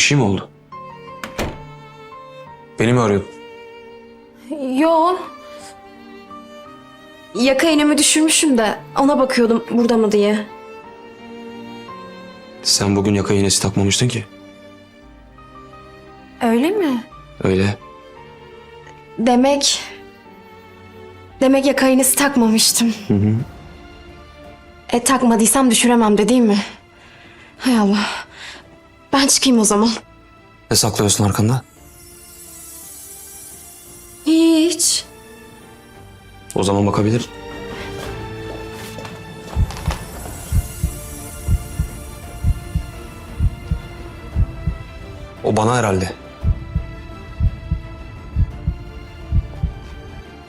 Bir şey mi oldu? Beni mi arıyordun? Yo. Yaka iğnemi düşürmüşüm de ona bakıyordum burada mı diye. Sen bugün yaka iğnesi takmamıştın ki. Öyle mi? Öyle. Demek... Demek yaka iğnesi takmamıştım. Hı hı. E takmadıysam düşüremem de değil mi? Hay Allah. Ben çıkayım o zaman. Ne saklıyorsun arkanda? Hiç. O zaman bakabilir. O bana herhalde.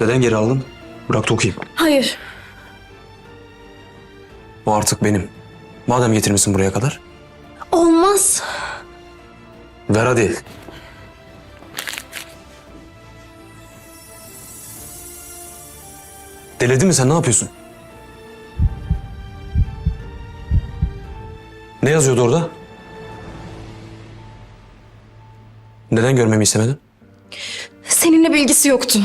Neden geri aldın? Bırak okuyayım. Hayır. O artık benim. Madem getirmişsin buraya kadar. Olmaz. Ver hadi. Deledin mi sen ne yapıyorsun? Ne yazıyordu orada? Neden görmemi istemedin? Seninle bilgisi yoktu.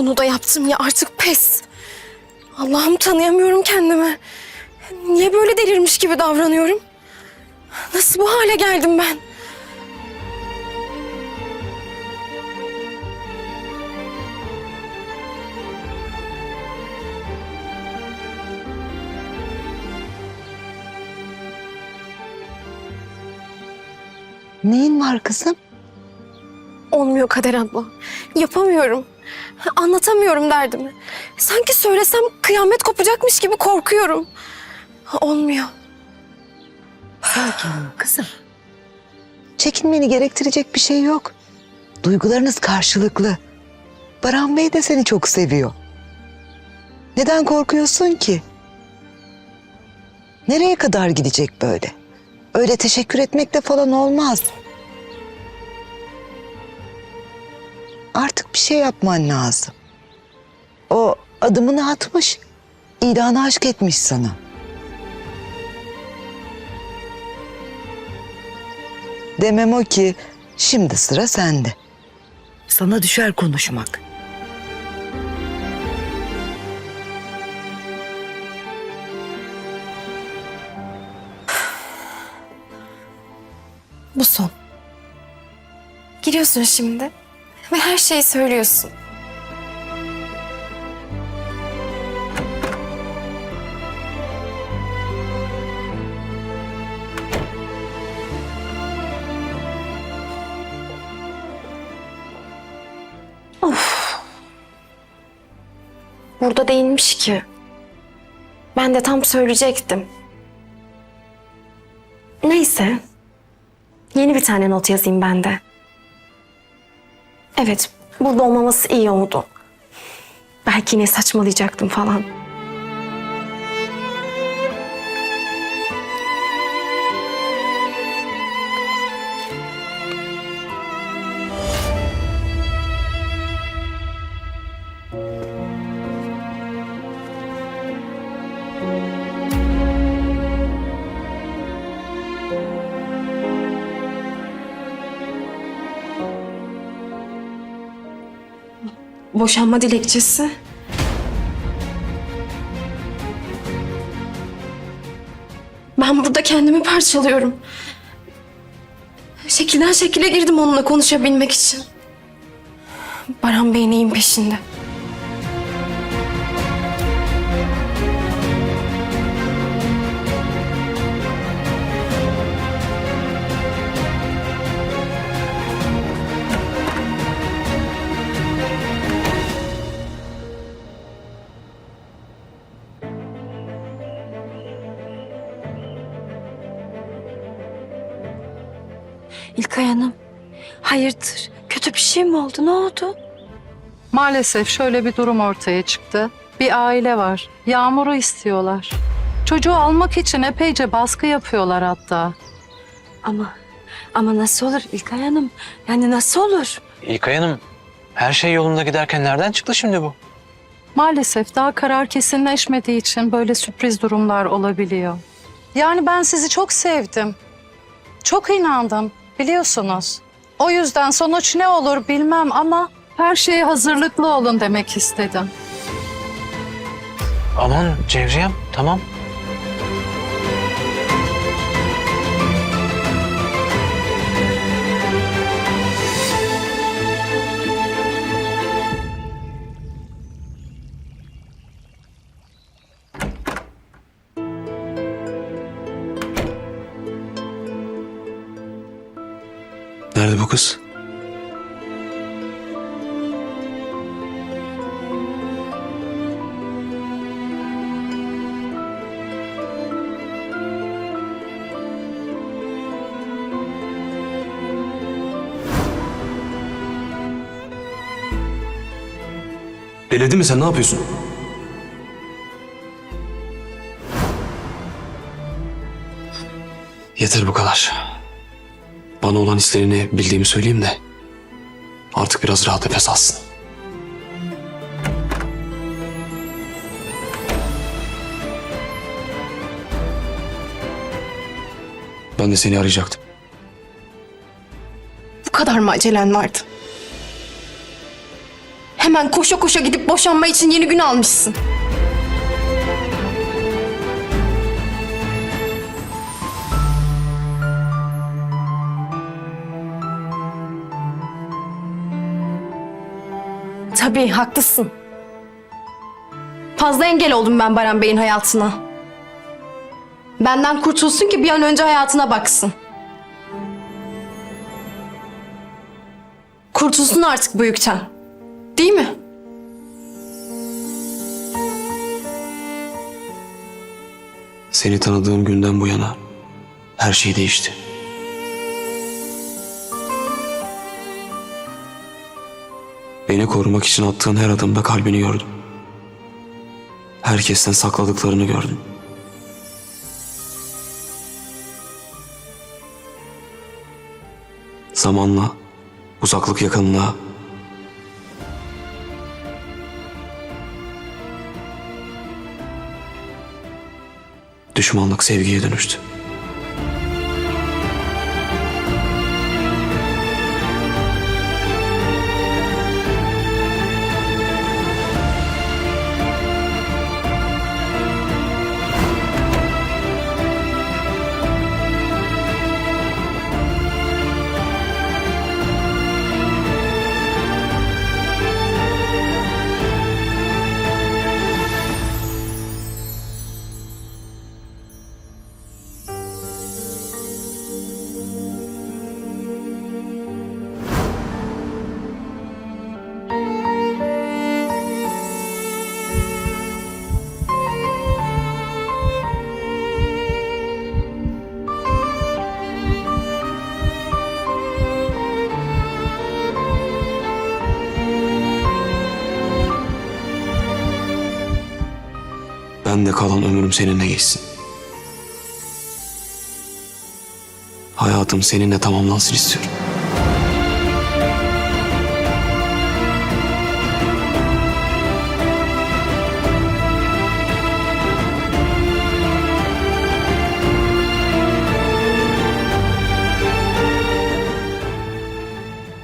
Bunu da yaptım ya artık pes. Allah'ım tanıyamıyorum kendimi. Niye böyle delirmiş gibi davranıyorum? Nasıl bu hale geldim ben? Neyin var kızım? Olmuyor Kader abla. Yapamıyorum. Anlatamıyorum derdimi. Sanki söylesem kıyamet kopacakmış gibi korkuyorum. Olmuyor. Sakin kızım. Çekinmeni gerektirecek bir şey yok. Duygularınız karşılıklı. Baran Bey de seni çok seviyor. Neden korkuyorsun ki? Nereye kadar gidecek böyle? Öyle teşekkür etmekle falan olmaz. Artık bir şey yapman lazım. O adımını atmış, ilanı aşk etmiş sana. Demem o ki şimdi sıra sende. Sana düşer konuşmak. Bu son. Giriyorsun şimdi ve her şeyi söylüyorsun. Of. Burada değilmiş ki. Ben de tam söyleyecektim. Neyse. Yeni bir tane not yazayım ben de. Evet, burada olmaması iyi oldu. Belki yine saçmalayacaktım falan. Boşanma dilekçesi. Ben burada kendimi parçalıyorum. Şekilden şekile girdim onunla konuşabilmek için. Baran Bey neyin peşinde? Hayırdır? Kötü bir şey mi oldu? Ne oldu? Maalesef şöyle bir durum ortaya çıktı. Bir aile var. Yağmur'u istiyorlar. Çocuğu almak için epeyce baskı yapıyorlar hatta. Ama ama nasıl olur İlkay Hanım? Yani nasıl olur? İlkay Hanım, her şey yolunda giderken nereden çıktı şimdi bu? Maalesef daha karar kesinleşmediği için böyle sürpriz durumlar olabiliyor. Yani ben sizi çok sevdim. Çok inandım biliyorsunuz. O yüzden sonuç ne olur bilmem ama her şeye hazırlıklı olun demek istedim. Aman Cevriyem, tamam. Nerede bu kız? Delirdin mi sen? Ne yapıyorsun? Yeter bu kadar. Bana olan hislerini bildiğimi söyleyeyim de artık biraz rahat nefes alsın. Ben de seni arayacaktım. Bu kadar mı acelen vardı? Hemen koşa koşa gidip boşanma için yeni gün almışsın. Tabii haklısın. Fazla engel oldum ben Baran Bey'in hayatına. Benden kurtulsun ki bir an önce hayatına baksın. Kurtulsun artık bu yükten. Değil mi? Seni tanıdığım günden bu yana her şey değişti. Beni korumak için attığın her adımda kalbini gördüm. Herkesten sakladıklarını gördüm. Zamanla, uzaklık yakınlığa, düşmanlık sevgiye dönüştü. De kalan ömrüm seninle geçsin. Hayatım seninle tamamlansın istiyorum.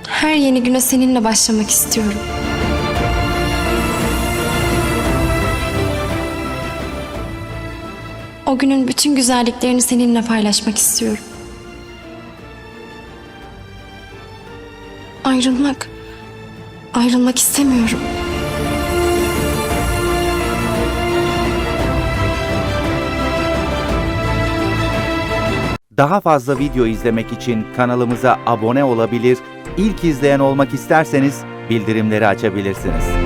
Her yeni güne seninle başlamak istiyorum. O günün bütün güzelliklerini seninle paylaşmak istiyorum. Ayrılmak, ayrılmak istemiyorum. Daha fazla video izlemek için kanalımıza abone olabilir, ilk izleyen olmak isterseniz bildirimleri açabilirsiniz.